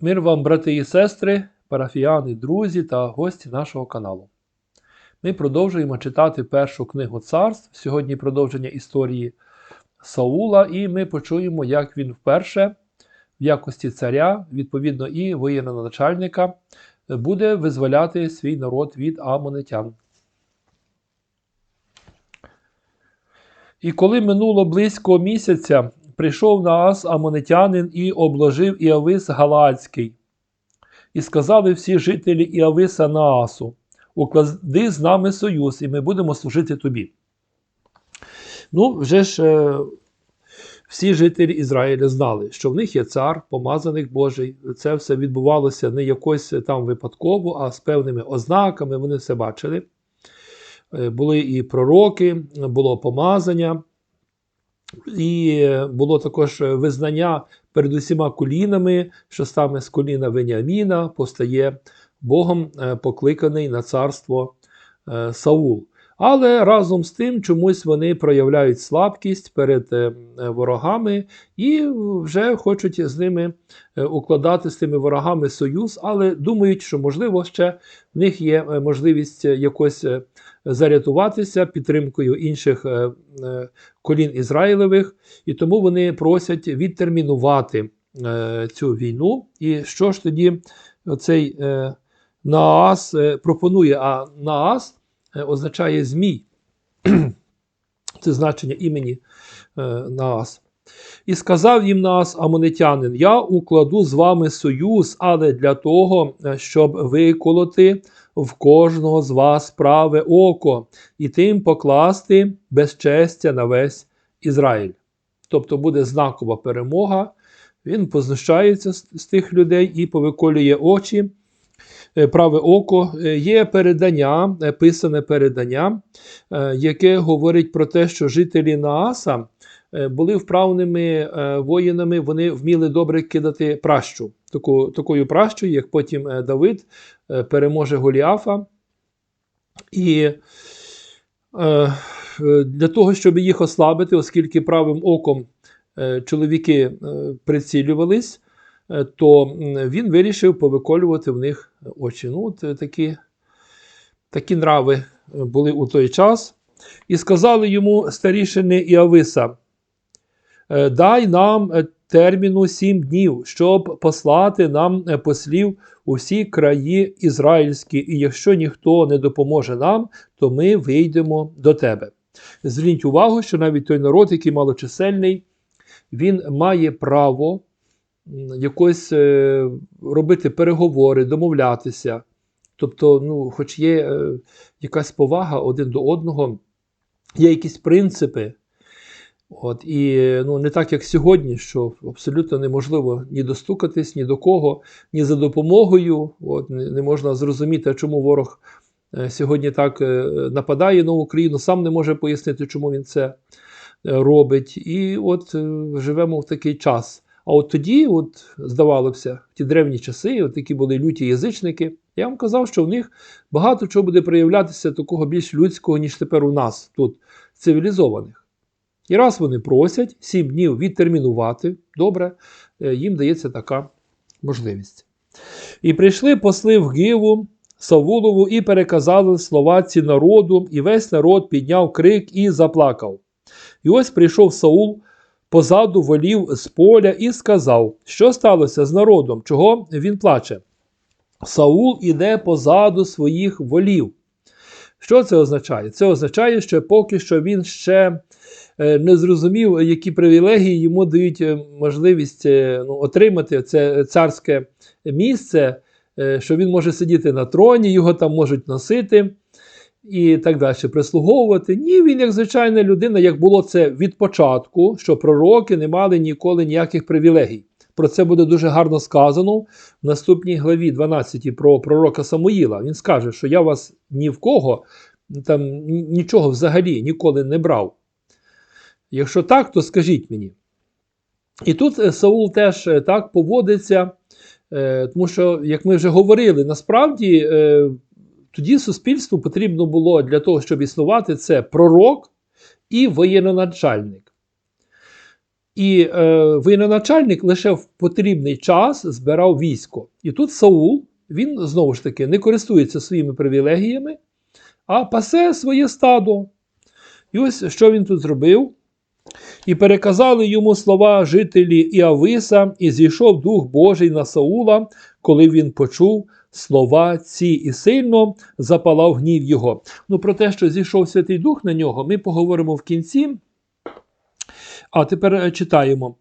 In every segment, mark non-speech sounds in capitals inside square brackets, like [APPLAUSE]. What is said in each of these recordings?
Мир вам, брати і сестри, парафіяни, друзі та гості нашого каналу. Ми продовжуємо читати першу книгу царств. Сьогодні продовження історії Саула, і ми почуємо, як він вперше, в якості царя, відповідно, і воєнноначальника, буде визволяти свій народ від амонитян. І коли минуло близько місяця, прийшов Наас амонитянин і обложив Іавис Галаадський. І сказали всі жителі Іависа Наасу: Уклади з нами союз, і ми будемо служити тобі. Ну, вже ж е, всі жителі Ізраїля знали, що в них є цар, помазаник Божий. Це все відбувалося не якось там випадково, а з певними ознаками. Вони все бачили. Е, Були і пророки, було помазання. І було також визнання перед усіма колінами, що саме з коліна Веніаміна постає Богом е, покликаний на царство е, Саул. Але разом з тим чомусь вони проявляють слабкість перед е, ворогами і вже хочуть з ними укладати з тими ворогами союз, але думають, що можливо ще в них є можливість якось зарятуватися підтримкою інших колін Ізраїлевих, і тому вони просять відтермінувати цю війну. І що ж тоді цей Наас пропонує? А Наас означає Змій. [CLEARS THROAT] Це значення імені Наас. І сказав їм нас, амонитянин: Я укладу з вами союз, але для того, щоб виколоти в кожного з вас праве око, і тим покласти безчестя на весь Ізраїль. Тобто буде знакова перемога. Він познущається з тих людей і повиколює очі. Праве око є передання, писане передання, яке говорить про те, що жителі Нааса були вправними воїнами, вони вміли добре кидати пращу. Таку, Такою пращою, як потім Давид переможе Голіафа. І е, для того, щоб їх ослабити, оскільки правим оком чоловіки прицілювались, то він вирішив повиколювати в них очі. Ну, от такі, такі нрави були у той час. І сказали йому старішини Іависа, дай нам терміну сім днів, щоб послати нам послів у всі краї ізраїльські, і якщо ніхто не допоможе нам, то ми вийдемо до тебе. Зверніть увагу, що навіть той народ, який малочисельний, він має право якось е, робити переговори, домовлятися. Тобто, ну, хоч є е, якась повага один до одного, є якісь принципи. От, І ну, не так, як сьогодні, що абсолютно неможливо ні достукатись, ні до кого, ні за допомогою. От, Не можна зрозуміти, чому ворог сьогодні так нападає на Україну, сам не може пояснити, чому він це робить. І от живемо в такий час. А от тоді, от, здавалося, в ті древні часи, от такі були люті язичники, я вам казав, що в них багато чого буде проявлятися такого більш людського, ніж тепер у нас, тут, цивілізованих. І раз вони просять сім днів відтермінувати, добре, їм дається така можливість. І прийшли посли в Гиву, Савулову і переказали слова ці народу, і весь народ підняв крик і заплакав. І ось прийшов Саул позаду волів з поля і сказав, що сталося з народом, чого він плаче. Саул іде позаду своїх волів. Що це означає? Це означає, що поки що він ще не зрозумів, які привілегії йому дають можливість ну, отримати це царське місце, що він може сидіти на троні, його там можуть носити і так далі, прислуговувати. Ні, він, як звичайна людина, як було це від початку, що пророки не мали ніколи ніяких привілегій. Про це буде дуже гарно сказано в наступній главі 12 про пророка Самуїла. Він скаже, що я вас ні в кого там нічого взагалі ніколи не брав. Якщо так, то скажіть мені. І тут Саул теж так поводиться, тому що, як ми вже говорили, насправді тоді суспільству потрібно було для того, щоб існувати, це пророк і воєнноначальник. І е, воєноначальник лише в потрібний час збирав військо. І тут Саул, він знову ж таки не користується своїми привілегіями, а пасе своє стадо. І ось що він тут зробив. І переказали йому слова жителі Іависа, і зійшов Дух Божий на Саула, коли він почув слова ці, і сильно запалав гнів його. Ну, про те, що зійшов Святий Дух на нього, ми поговоримо в кінці. А тепер е, читаємо.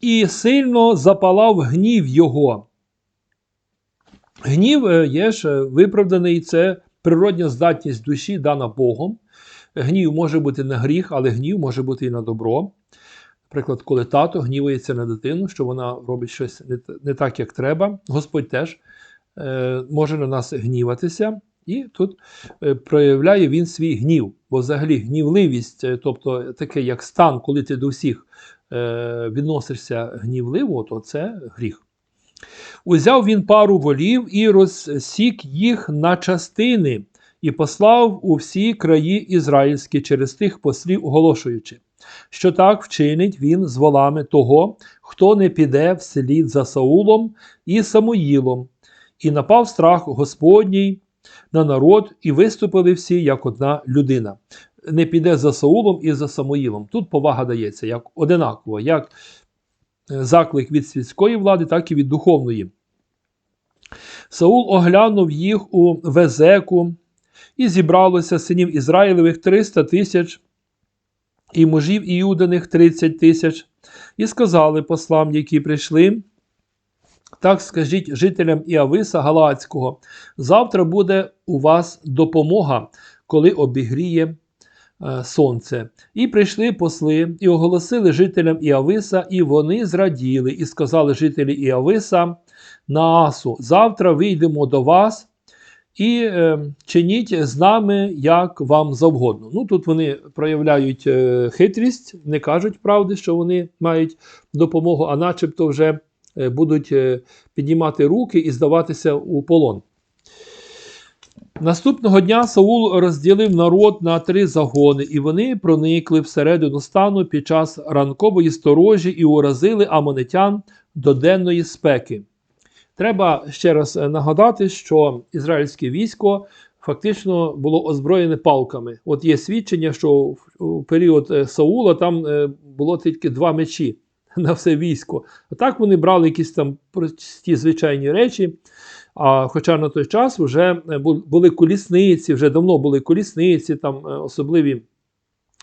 І сильно запалав гнів його. Гнів е, є ж е, виправданий, це природня здатність душі, дана Богом. Гнів може бути на гріх, але гнів може бути і на добро. Наприклад, коли тато гнівається на дитину, що вона робить щось не, так, як треба, Господь теж е, може на нас гніватися, і тут е, проявляє він свій гнів. Бо взагалі гнівливість, е, тобто таке як стан, коли ти до всіх відносишся гнівливо, то це гріх. Узяв він пару волів і розсік їх на частини, і послав у всі краї ізраїльські через тих послів, оголошуючи, що так вчинить він з волами того, хто не піде вслід за Саулом і Самуїлом, і напав страх Господній на народ, і виступили всі як одна людина. Не піде за Саулом і за Самуїлом. Тут повага дається як одинаково, як е, заклик від світської влади, так і від духовної. Саул оглянув їх у Везеку, і зібралося синів Ізраїлевих 300 тисяч, і мужів Іуданих 30 тисяч, і сказали послам, які прийшли. Так скажіть жителям Іависа Галацького, завтра буде у вас допомога, коли обігріє е, сонце. І прийшли посли, і оголосили жителям Іависа, і вони зраділи, і сказали жителі Іависа Наасу, завтра вийдемо до вас і е, чиніть з нами, як вам завгодно. Ну Тут вони проявляють е, хитрість, не кажуть правди, що вони мають допомогу, а начебто вже е, будуть е, піднімати руки і здаватися у полон. Наступного дня Саул розділив народ на три загони, і вони проникли всередину стану під час ранкової сторожі і уразили амонитян до денної спеки. Треба ще раз е, нагадати, що ізраїльське військо фактично було озброєне палками. От є свідчення, що в період е, Саула там е, було тільки два мечі [LAUGHS] на все військо. А так вони брали якісь там прості звичайні речі. А хоча на той час вже були колісниці, вже давно були колісниці, там особливі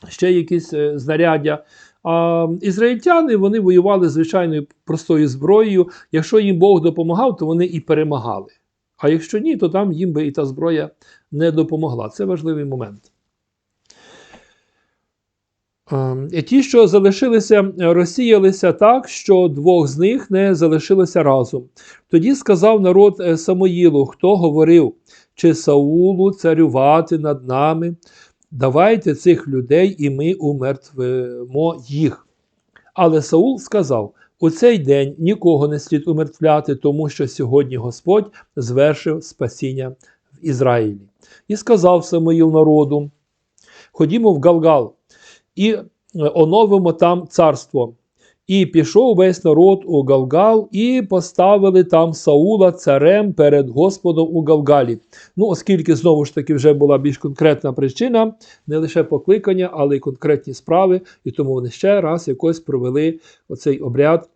ще якісь знаряддя. А ізраїльтяни вони воювали звичайною простою зброєю. Якщо їм Бог допомагав, то вони і перемагали. А якщо ні, то там їм би і та зброя не допомогла. Це важливий момент. Ті, що залишилися, розсіялися так, що двох з них не залишилося разом. Тоді сказав народ е, Самоїлу, хто говорив, чи Саулу царювати над нами, давайте цих людей і ми умертвимо їх. Але Саул сказав: у цей день нікого не слід умертвляти, тому що сьогодні Господь звершив спасіння в Ізраїлі. І сказав Самоїл народу: Ходімо в Галгал і оновимо там царство. І пішов весь народ у Галгал, і поставили там Саула царем перед Господом у Галгалі. Ну, оскільки знову ж таки вже була більш конкретна причина, не лише покликання, але й конкретні справи, і тому вони ще раз якось провели оцей обряд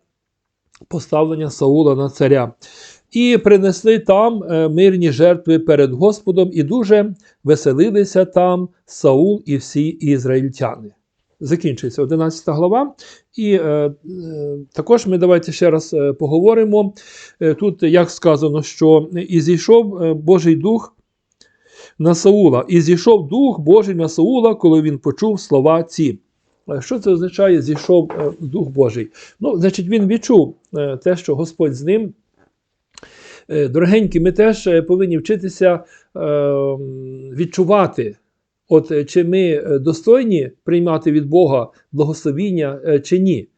поставлення Саула на царя. І принесли там е, мирні жертви перед Господом, і дуже веселилися там Саул і всі ізраїльтяни закінчується 11 глава. І е, е, також ми давайте ще раз е, поговоримо. Е, тут, як сказано, що і зійшов Божий Дух на Саула, і зійшов Дух Божий на Саула, коли він почув слова ці. Що це означає, зійшов Дух Божий? Ну, значить, він відчув те, що Господь з ним. Дорогенькі, ми теж повинні вчитися відчувати От е, чи ми е, достойні приймати від Бога благословіння е, чи ні?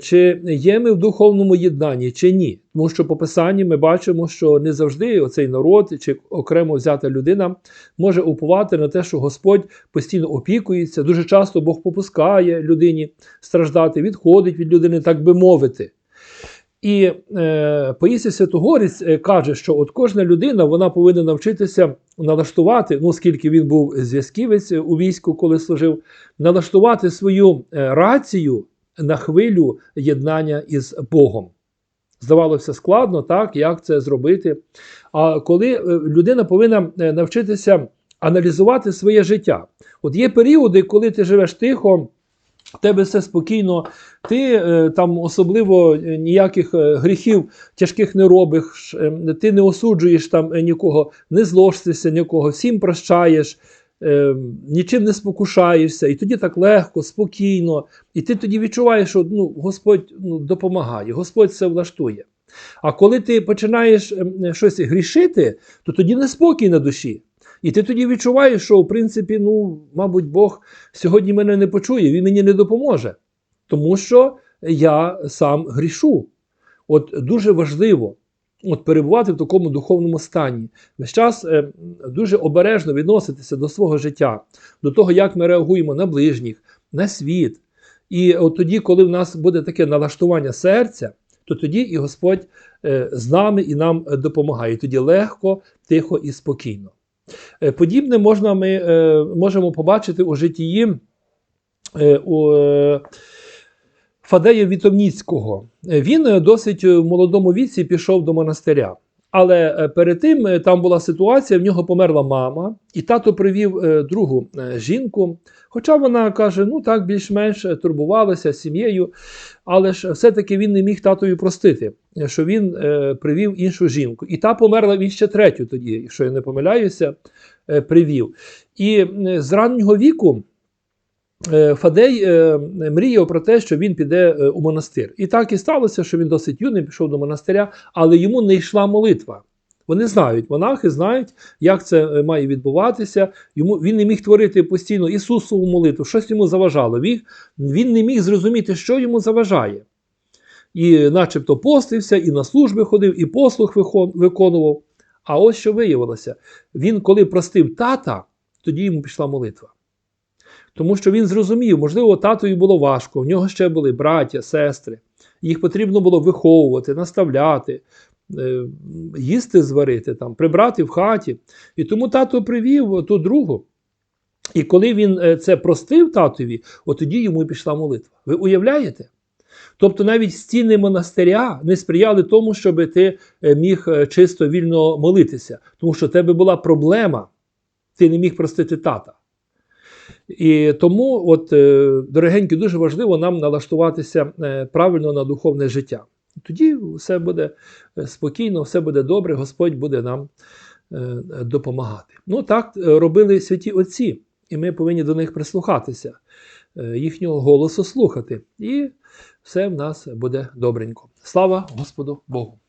Чи є ми в духовному єднанні, чи ні? Тому що по Писанні ми бачимо, що не завжди оцей народ чи окремо взята людина може уповати на те, що Господь постійно опікується. Дуже часто Бог попускає людині страждати, відходить від людини, так би мовити. І е, Паїсій Святогорець е, каже, що от кожна людина вона повинна навчитися налаштувати, ну скільки він був зв'язківець у війську, коли служив, налаштувати свою е, рацію на хвилю єднання із Богом. Здавалося складно, так, як це зробити. А коли е, людина повинна навчитися аналізувати своє життя. От є періоди, коли ти живеш тихо, в тебе все спокійно, ти е, там особливо е, ніяких е, гріхів тяжких не робиш, ти не осуджуєш там нікого, не зложишся нікого, всім прощаєш, нічим не спокушаєшся, і тоді так легко, спокійно, і ти тоді відчуваєш, що ну, Господь ну, допомагає, Господь все влаштує. А коли ти починаєш ем, щось грішити, то тоді неспокій на душі. І ти тоді відчуваєш, що в принципі, ну, мабуть, Бог сьогодні мене не почує, він мені не допоможе. Тому що я сам грішу. От дуже важливо от перебувати в такому духовному стані. Весь час е, дуже обережно відноситися до свого життя, до того, як ми реагуємо на ближніх, на світ. І от тоді, коли в нас буде таке налаштування серця, то тоді і Господь е, з нами і нам допомагає. Тоді легко, тихо і спокійно. Е, Подібне можна, ми е, можемо побачити у житті е, у Фадея Вітовніцького. Він досить в молодому віці пішов до монастиря. Але е, перед тим е, там була ситуація, в нього померла мама, і тато привів е, другу жінку. Хоча вона каже, ну так, більш-менш турбувалася сім'єю, але ж все-таки він не міг татові простити, що він привів іншу жінку. І та померла він ще третю тоді, якщо я не помиляюся, привів. І з раннього віку Фадей е, мріяв про те, що він піде е, у монастир. І так і сталося, що він досить юний пішов до монастиря, але йому не йшла молитва. Вони знають, монахи знають, як це е, має відбуватися. Йому він не міг творити постійно Ісусову молитву, щось йому заважало. Він, він не міг зрозуміти, що йому заважає. І, начебто, постився, і на служби ходив, і послух виконував. А ось що виявилося: він, коли простив тата, тоді йому пішла молитва. Тому що він зрозумів, можливо, татові було важко, в нього ще були браття, сестри. Їх потрібно було виховувати, наставляти, е, їсти зварити, там, прибрати в хаті. І тому тато привів ту другу. І коли він е, це простив татові, от тоді йому пішла молитва. Ви уявляєте? Тобто навіть стіни монастиря не сприяли тому, щоб ти е, міг чисто вільно молитися, тому що в тебе була проблема, ти не міг простити тата. І тому, от, е, дорогенькі, дуже важливо нам налаштуватися е, правильно на духовне життя. Тоді все буде е, спокійно, все буде добре, Господь буде нам допомагати. Ну так робили святі отці, і ми повинні до них прислухатися, їхнього голосу слухати. І все в нас буде добренько. Слава Господу Богу!